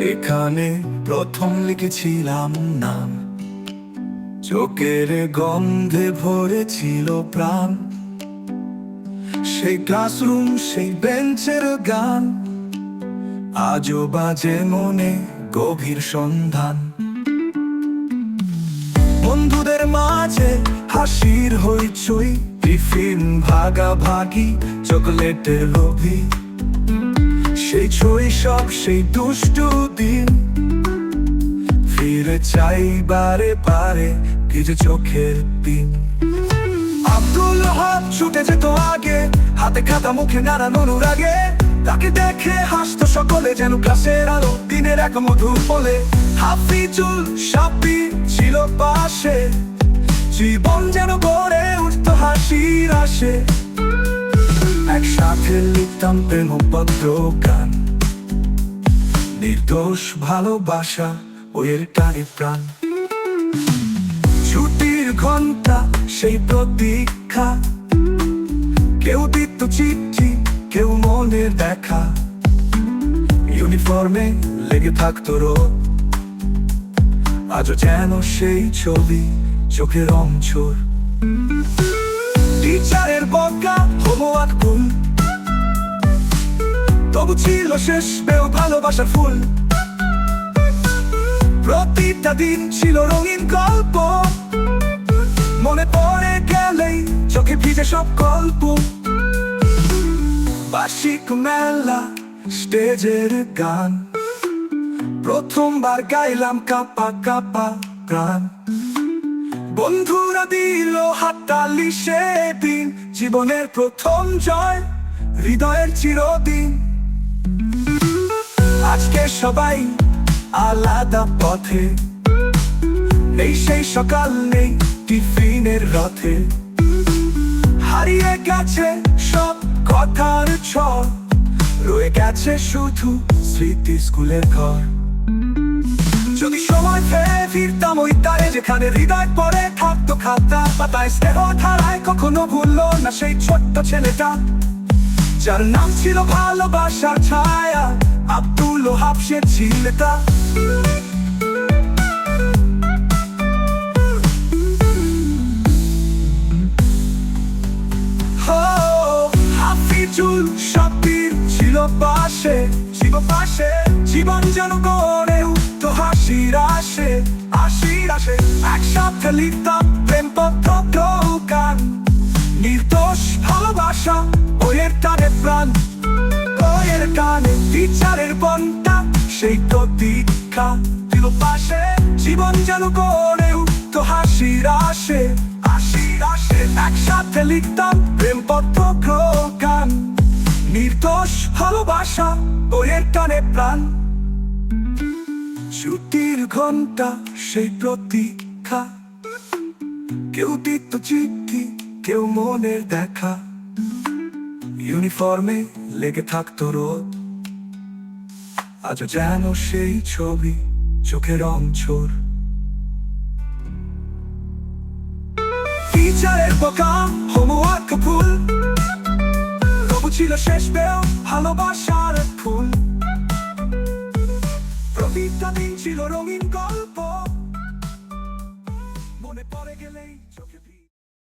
যেখানে প্রথম লিখেছিলাম নাম, চোখের গন্ধে ভরেছিল প্রাণ। সেই ক্লাসরুম সেই বেঞ্চের গান, আজও বাজে মনে গভীর সন্ধান। বন্ধুদের মাঝে হাসির হইচই, টিফিন ভাগাভাগি, চকলেটের লোভী। সেই শৈশব সেই দুষ্টু দিন। ফিরে চাই বারে বারে কিছু চোখের দিন। আব্দুল হাত ছুটে যেত আগে, হাতে খাতা, মুখে নাড়ানোর আগে। তাকে দেখে হাসতো সকলে যেন ক্লাসের আলো, দিনের এক মধুর বলে। হাফিজুল সাপি ছিল পাশে। জীবন যেন গড়ে উঠত হাসির আসে একসাথে লিখতাম প্রেমপত্র গান। নির্দোষ ভালোবাসা ওয়ের টানে প্রাণ। ছুটির ঘণ্টা সেই প্রতীক্ষা। কেউ দিত চিঠি, কেউ মনের দেখা। ইউনিফর্মে লেগে থাকতো রোদ। আজও যেন সেই ছবি, চোখের অংছোর টিচারের বকা, হোমওয়ার্ক ভুল। তবু ছিল শেষ পেও ভালোবাসার ফুল। প্রতিটা দিন ছিল রঙিন গল্প। মনে পড়ে গেলেই চোখে ভিজে সব গল্প। বার্ষিক মেলা, স্টেজের গান। প্রথমবার গাইলাম কাপা কাপা প্রাণ। বন্ধুরা দিল হাততালি সেদিন, জীবনের প্রথম জয়, হৃদয়ের চিরদিন। আজকে সবাই আলাদা পথে। নেই সেই সকাল, নেই টিফিনের রথে। হারিয়ে গেছে সব কথার ছল। রয়ে গেছে শুধু স্মৃতি স্কুলের ঘর। যদি সময় ফেরে ফিরতাম ওই তারে, যেখানে হৃদয় পরে থাকতো খাতা পাতায়, স্নেহ ধারায় কখনো ভুললো না সেই ছোট্ট ছেলেটা। যার নাম ছিল ভালোবাসার ছায়া, আব্দুল ওহাব সে ছেলেটা হো, হাফিজুল সাব্বির ছিল পাশে ছিল পাশে। জীবন যেন গড়ে উঠতো হাসির আসে হাসির আসে একসাথে লিখতাম প্রেম পত্র নির্দোষ ভালোবাসা ওয়ের টানে প্রাণ ওয়ের কানে টিচারের সেই দীক্ষা দিল পাশে। জীবন যেন গড়ে উঠতো, হাসির আসে হাসির আসে একসাথে লিখতাম প্রেম পত্র গান নির্দোষ ভালোবাসা বইয়ের টানে প্রাণ। ছুটির ঘণ্টা, সেই প্রতীক্ষা। কেউ দিত চিঠি, কেউ মনের দেখা। ইউনিফর্মে লেগে থাকতো রোদ। আজও যেন সেই ছবি চোখের অংছোর টিচারের বোকা হোমওয়ার্ক ভুল। তবু ছিল শেষ পেও ভালোবাসার ফুল। প্রতিটা দিন ছিল রঙিন গল্প। মনে পড়ে গেলেই